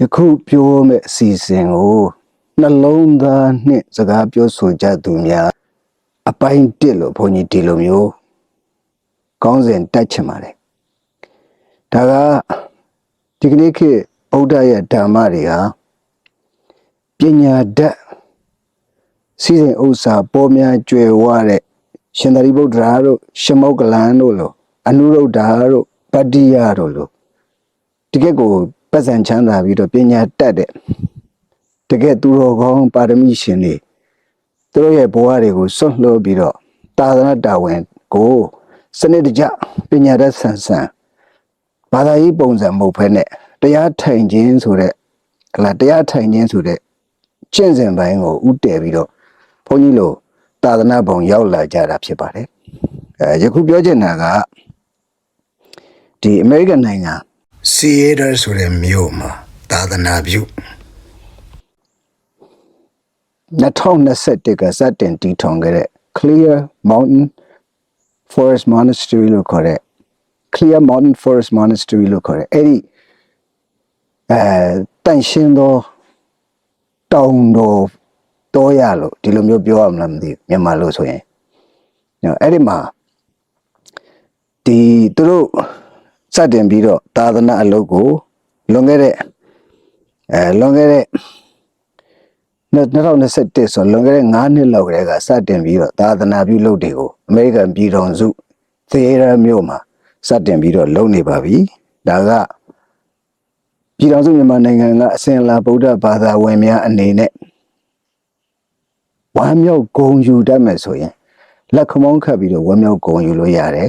ယခုပြောမယ့်အစီအစဉ်ကိုနှလုံးသားနဲ့စကားပြောဆိုကြသူများအပိုင်းတစ်လို့ဘုန်းကြီးဒီလိုမျိုးကောင်းစဉ်တက်ချင်ပါတယ်ဒါကဒီကနေ့ခေတ်ဗုဒ္ဓရဲ့ဓမ္မတွေဟာပညာတတ်စီစဉ်ဥစ္စာပေါ်များကျွယ်ဝတဲ့ရှင်သာရိပုတ္တရာတို့ရှမောကလန်တို့လိုအနုရုဒ္ဓါတို့ပတ္တိယတို့လိုတကယ့်ကို ပတ်စံချမ်းသာပြီးတော့ပညာတတ်တဲ့တကယ့်သူတော်ကောင်းပါရမီရှင်တွေသူတို့ရဲ့ဘဝတွေကိုစွန့်လွှတ်ပြီးတော့သာသနာတာဝန်ကိုစနစ်တကျပညာတတ်ဆန်ဆန်ဘာသာရေးပုံစံမဟုတ်ဘဲနဲ့တရားထိုင်ခြင်းဆိုတဲ့ဟလာတရားထိုင်ခြင်းဆိုတဲ့ကျင့်စဉ်ပိုင်းကိုဥတည်ပြီးတော့ဘုန်းကြီးတို့သာသနာပုံရောက်လာကြတာဖြစ်ပါတယ်အဲယခုပြောချင်တာကဒီအမေရိကန်နိုင်ငံ Seattle ဆိုတဲ့မြို့မှာသာသနာပြု2021ကစတင်တည်ထောင်ခဲ့တဲ့ Clear Mountain Forest Monastery လို့ခေါ်တဲ့ Clear Mountain Forest Monastery လို့ခေါ်တဲ့အဲ့ဒီအဲတန်ရှင်းသောတောင်တော်တော်ရလို့ဒီလိုမျိုးပြောရမလားမသိဘူးမြန်မာလို့ဆိုရင်နော်အဲ့ဒီမှာဒီသူတို့ စတင်ပြီးတော့သာသနာအလုပ်ကိုလွန်ခဲ့တဲ့အဲလွန်ခဲ့တဲ့2021ဆိုလွန်ခဲ့တဲ့9နှစ်လောက်ကလေးကစတင်ပြီးတော့သာသနာပြုလုပ်တွေကိုအမေရိကန်ပြည်ထောင်စုသေရမြို့မှာစတင်ပြီးတော့လုပ်နေပါပြီဒါကပြည်ထောင်စုမြန်မာနိုင်ငံကအစဉ်အလာဗုဒ္ဓဘာသာဝင်များအနေနဲ့ဝမ်းမြောက်ဂုဏ်ယူတတ်မယ်ဆိုရင်လက်ခမောင်းခတ်ပြီးတော့ဝမ်းမြောက်ဂုဏ်ယူလို့ရတယ်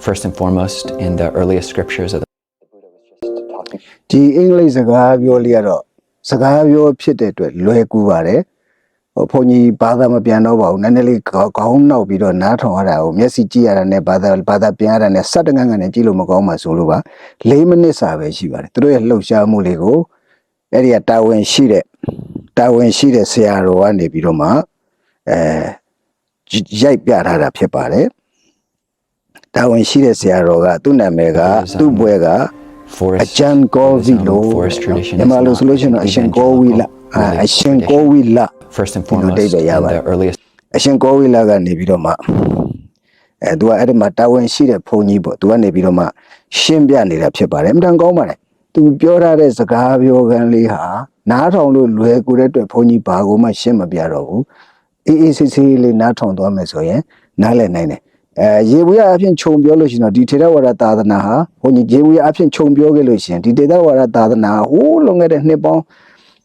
First and foremost, in the earliest scriptures of the ဒီအင်္ဂလိပ်စကားပြောလေးကတော့စကားပြောဖြစ်တဲ့အတွက်လွယ်ကူပါတယ်ဟိုဘုန်းကြီးဘာသာမပြန်တော့ပါဘူးနည်းနည်းလေးခေါခေါင်းနောက်ပြီးတော့နားထောင်ရတာကိုမျက်စိကြည့်ရတာနဲ့ဘာသာဘာသာပြန်ရတာနဲ့စက်တငန်းငန်းနဲ့ကြည့်လို့မကောင်းပါဆိုလို့ပါ၄မိနစ်စာပဲရှိပါတယ်သူတို့ရဲ့လှုပ်ရှားမှုလေးကိုအဲ့ဒီကတာဝန်ရှိတဲ့တာဝန်ရှိတဲ့ဆရာတော်ကနေပြီးတော့မှအဲရိုက်ပြထားတာဖြစ်ပါတယ် တာဝန်ရှိတဲ့ဆရာတော်ကသူ့နာမည်ကသူ့ဘွဲကအ forest ကျန်ကောဝီ Buddhism, လို့ forest tradition ညီ is မလို့ not ဆိုလို့ရှိရင်တော့အရှင်ကောဝီလာ evangelical, အာ really, အရှင် tradition. ကောဝီလာ First and ဒီလို foremost, အဓိပ္ပာယ်ရ in ပါတ the ယ် earliest အရှင်ကောဝီလာကနေပြီးတော့မှအဲသူကအဲ့ဒီမှာတာဝန်ရှိတဲ့ဘုန်းကြီးပေါ့သူကနေပြီးတော့မှရှင်းပြနေတာဖြစ်ပါတယ်အမှန်တန်ကောင်းပါတယ်သူပြောထားတဲ့စကားပြောကန်းလေးဟာနားထောင်လို့လွယ်ကူတဲ့အတွက်ဘုန်းကြီးဘာကိုမှရှင်းမပြတော့ဘူးအေးအေးဆေးဆေးလေးနားထောင်သွားမယ်ဆိုရင်နားလည်နိုင်တယ် အဲရေဘူးရအဖြစ်ခြုံပြောလို့ရှိရင်တော့ဒီထေရဝါဒသာသနာဟာဘုန်းကြီးရေဘူးရအဖြစ်ခြုံပြောခဲ့လို့ရှိရင်ဒီထေရဝါဒသာသနာဟိုးလွန်ခဲ့တဲ့နှစ်ပေါင်း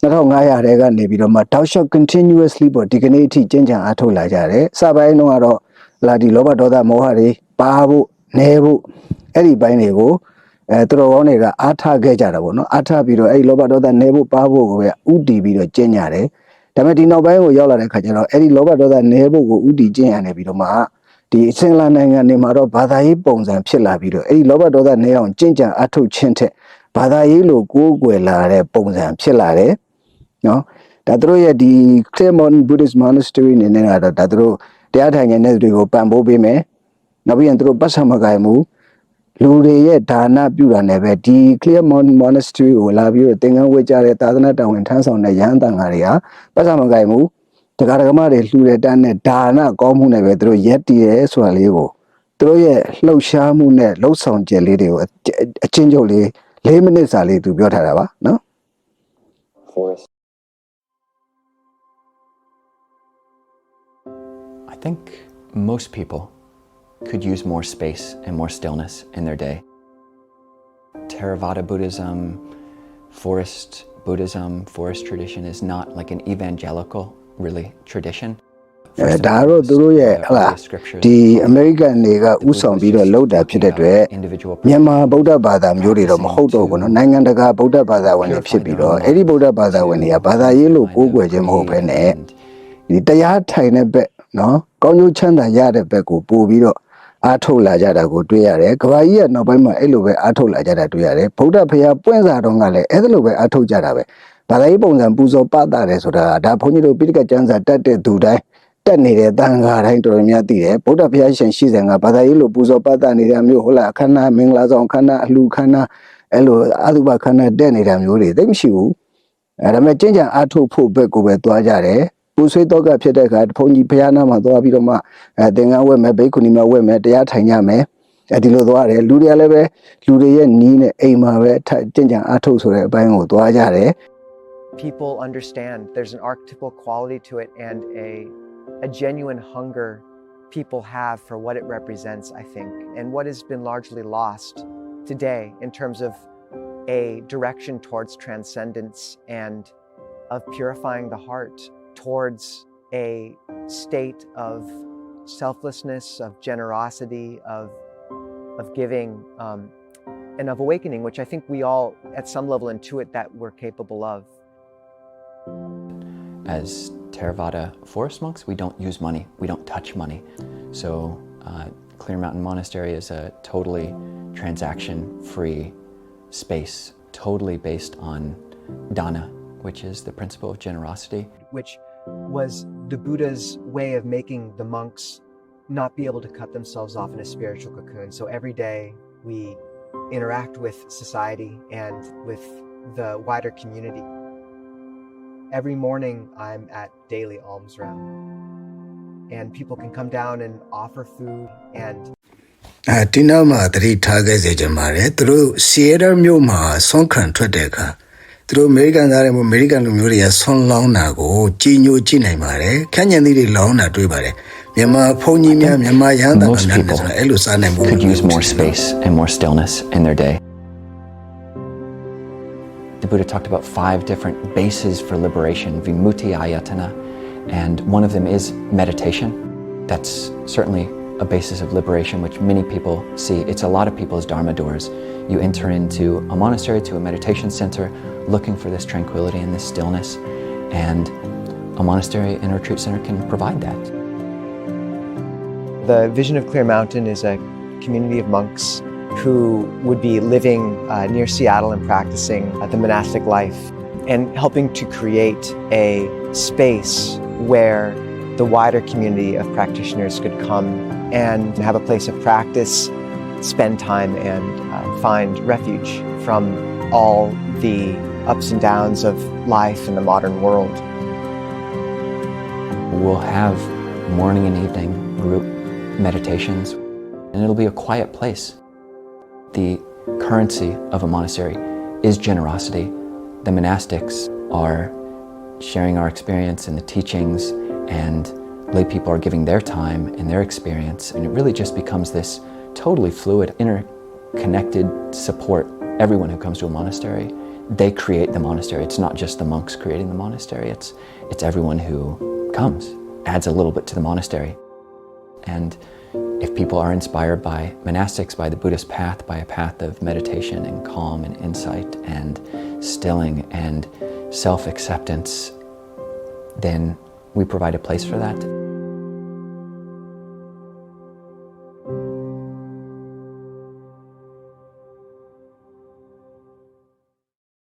2500တဲကနေပြီးတော့မှတောက်လျှောက် continuously ပေါ့ဒီကနေ့အထိကျင့်ကြံအားထုတ်လာကြတယ်စပိုင်းတော့ကတော့လာဒီလောဘဒေါသမောဟတွေပါဖို့နဲဖို့အဲ့ဒီဘိုင်းတွေကိုအဲသူတော်ကောင်းတွေကအားထားခဲ့ကြတာပေါ့နော်အားထားပြီးတော့အဲ့ဒီလောဘဒေါသနဲဖို့ပါဖို့ကိုပဲဥတည်ပြီးတော့ကျင့်ကြတယ်ဒါပေမဲ့ဒီနောက်ပိုင်းကိုရောက်လာတဲ့ခါကျတော့အဲ့ဒီလောဘဒေါသနဲဖို့ကိုဥတည်ကျင့်ရနေပြီးတော့မှ ဒီအစင်လာနိုင်ငံတွေမှာတော့ဘာသာရေးပုံစံဖြစ်လာပြီးတော့အဲ့ဒီလောဘဒေါသနဲအောင်ကျင့်ကြံအားထုတ်ခြင်းထက်ဘာသာရေးလိုကိုးကွယ်လာတဲ့ပုံစံဖြစ်လာတယ်နော်ဒါသူတို့ရဲ့ဒီ Claremont Buddhist Monastery အနေနဲ့ကတော့ဒါသူတို့တရားထိုင်နေတဲ့သူတွေကိုပံ့ပိုးပေးမယ်နောက်ပြီးရင်သူတို့ပတ်စံမကိုင်ဘူးလူတွေရဲ့ဒါနပြုတာနဲ့ပဲဒီ Claremont Monastery ကိုလာပြီးတော့သင်္ကန်းဝတ်ကြတဲ့သာသနာတော်ဝင်ထမ်းဆောင်တဲ့ရဟန်းတန်ဃာတွေကပတ်စံမကိုင်ဘူး တရားဓမ္မတွေလှူတဲ့တန်းနဲ့ဒါနကောင်းမှုနဲ့ပဲသူတို့ရက်တည်တယ်ဆိုတာလေးကိုသူတို့ရဲ့လှုပ်ရှားမှုနဲ့လှုပ်ဆောင်ချက်လေးတွေကိုအအချင်းချုပ်လေး၄မိနစ်စာလေးသူပြောထားတာပါနော် forest. I think most people could use more space and more stillness in their day. Theravada Buddhism, forest Buddhism, forest tradition is not like an evangelical, really, tradition. အဲ First and ဒါကတော့သူတို့ရဲ့ foremost, ဟလာ the scriptures ဒီအမေရိကန်တွေကဥဆောင်ပြီးတော့လောက်တာဖြစ်တဲ့အတွက် individual မြန်မာဗုဒ္ဓဘာသာမျိုးတွေတော့မဟုတ်တော့ဘူးเนาะနိုင်ငံတကာဗုဒ္ဓဘာသာဝင်တွေဖြစ်ပြီးတော့အဲ့ဒီဗုဒ္ဓဘာသာဝင်တွေကဘာသာရေးလို့ကိုးကွယ်ခြင်းမဟုတ်ဘဲနဲ့ဒီတရားထိုင်တဲ့ဘက်เนาะကောင်းကျိုးချမ်းသာရတဲ့ဘက်ကိုပို့ပြီးတော့အားထုတ်လာကြတာကိုတွေ့ရတယ်။ကဘာကြီးကနောက်ပိုင်းမှာအဲ့လိုပဲအားထုတ်လာကြတာတွေ့ရတယ်။ဗုဒ္ဓဖရာပွင့်စာတော်ကလည်းအဲ့လိုပဲအားထုတ်ကြတာပဲ။ ဘာသာရေးပုံစံပူဇော်ပတာတယ်ဆိုတာဒါဘုန်းကြီးတို့ပိဋကကျမ်းစာတက်တဲ့သူတိုင်းတက်နေတဲ့တန်ခါတိုင်းတော်တော်များသိတယ်ဗုဒ္ဓဘုရားရှင်ရှိစဉ်ကဘာသာရေးလိုပူဇော်ပတ်တာနေတာမျိုးဟုတ်လားအခမ်းအနားမင်္ဂလာဆောင်အခမ်းအနားအလှခမ်းအနားအဲ့လိုအသုဘခမ်းအနားတက်နေတာမျိုးတွေသိပ်မရှိဘူးအဲဒါပေမဲ့ကျင့်ကြံအားထုတ်ဖို့ဘက်ကိုပဲသွားကြတယ်ပူဆွေးတော့ကဖြစ်တဲ့အခါဘုန်းကြီးဘုရားနာမှာသွားပြီးတော့မှအဲသင်္ကန်းဝက်မယ်ဘိက္ခုနီမှာဝက်မယ်တရားထိုင်ကြမယ်အဲဒီလိုသွားတယ်လူတွေကလည်းပဲလူတွေရဲ့နီးနဲ့အိမ်မှာပဲထကျင့်ကြံအားထုတ်ဆိုတဲ့အပိုင်းကိုသွားကြတယ် people understand there's an archetypal quality to it and a, a genuine hunger people have for what it represents, I think, and what has been largely lost today in terms of a direction towards transcendence and of purifying the heart towards a state of selflessness, of generosity, of, of giving, um, and of awakening, which I think we all, at some level, intuit that we're capable of. As Theravada forest monks, we don't use money, we don't touch money. So, uh, Clear Mountain Monastery is a totally transaction free space, totally based on dana, which is the principle of generosity. which was the Buddha's way of making the monks not be able to cut themselves off in a spiritual cocoon. So every day we interact with society and with the wider community Every morning I'm at daily alms round. And people can come down and offer food and အဲဒီနောက်မှာတတိထားခဲ့စေချင်ပါတယ်သူတို့စီရမြို့မှာဆွမ်းခံထွက်တဲ့အခါသူတို့အမေရိကန်သားတွေမို့အမေရိကန်လူမျိုးတွေကဆွမ်းလောင်းတာကိုကြီးညိုကြည့်နိုင်ပါတယ်ခန့်ညံသီးတွေလောင်းတာတွေ့ပါတယ်မြန်မာဘုန်းကြီးများမြန်မာရဟန်းသား Most များ people ဆိုတာအဲ့လိုစားနိုင်မှု could use more space and more stillness in their day. The Buddha talked about five different bases for liberation, vimutti ayatana, and one of them is meditation. That's certainly a basis of liberation, which many people see. It's a lot of people's dharma doors. You enter into a monastery, to a meditation center, looking for this tranquility and this stillness, and a monastery and retreat center can provide that. The Vision of Clear Mountain is a community of monks who would be living uh, near Seattle and practicing uh, the monastic life and helping to create a space where the wider community of practitioners could come and have a place of practice, spend time, and uh, find refuge from all the ups and downs of life in the modern world. We'll have morning and evening group meditations, and it'll be a quiet place. The currency of a monastery is generosity. The monastics are sharing our experience and the teachings, and lay people are giving their time and their experience, and it really just becomes this totally fluid, interconnected support. Everyone who comes to a monastery, they create the monastery. It's not just the monks creating the monastery, it's, it's everyone who comes, adds a little bit to the monastery. And if people are inspired by monastics, by the Buddhist path, by a path of meditation and calm and insight and stilling and self acceptance, then we provide a place for that.